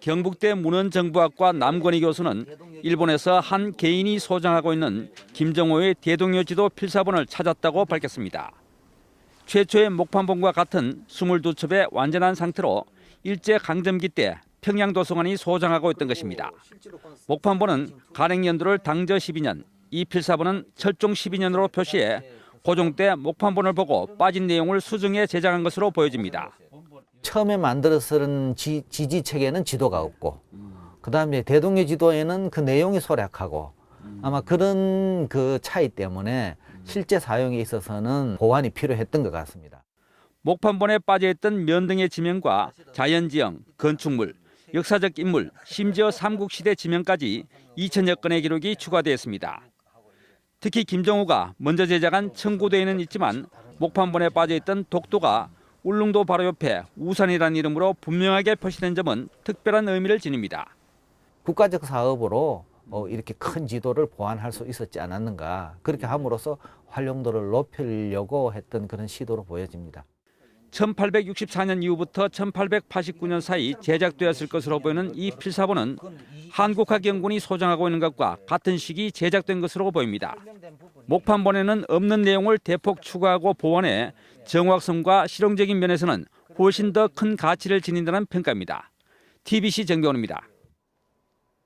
경북대 문헌정보학과 남건희 교수는 일본에서 한 개인이 소장하고 있는 김정호의 대동여지도 필사본을 찾았다고 밝혔습니다. 최초의 목판본과 같은 22첩의 완전한 상태로 일제 강점기 때 평양 도서관이 소장하고 있던 것입니다. 목판본은 간행 연도를 당저 12년, 이 필사본은 철종 12년으로 표시해 고종 때 목판본을 보고 빠진 내용을 수정해 제작한 것으로 보여집니다. 처음에 만들어서는 지, 지지 책에는 지도가 없고 그 다음에 대동여 지도에는 그 내용이 소략하고 아마 그런 그 차이 때문에 실제 사용에 있어서는 보완이 필요했던 것 같습니다. 목판본에 빠져있던 면 등의 지명과 자연지형, 건축물, 역사적 인물, 심지어 삼국시대 지명까지 2천여 건의 기록이 추가되었습니다. 특히 김정우가 먼저 제작한 청구대에는 있지만 목판본에 빠져있던 독도가 울릉도 바로 옆에 우산이라는 이름으로 분명하게 표시된 점은 특별한 의미를 지닙니다. 국가적 사업으로 어, 이렇게 큰 지도를 보완할 수 있었지 않았는가 그렇게 함으로써 활용도를 높이려고 했던 그런 시도로 보여집니다. 1864년 이후부터 1889년 사이 제작되었을 것으로 보이는 이 필사본은 한국학연군이 소장하고 있는 것과 같은 시기 제작된 것으로 보입니다. 목판본에는 없는 내용을 대폭 추가하고 보완해 정확성과 실용적인 면에서는 훨씬 더 큰 가치를 지닌다는 평가입니다. TBC 정겨원입니다.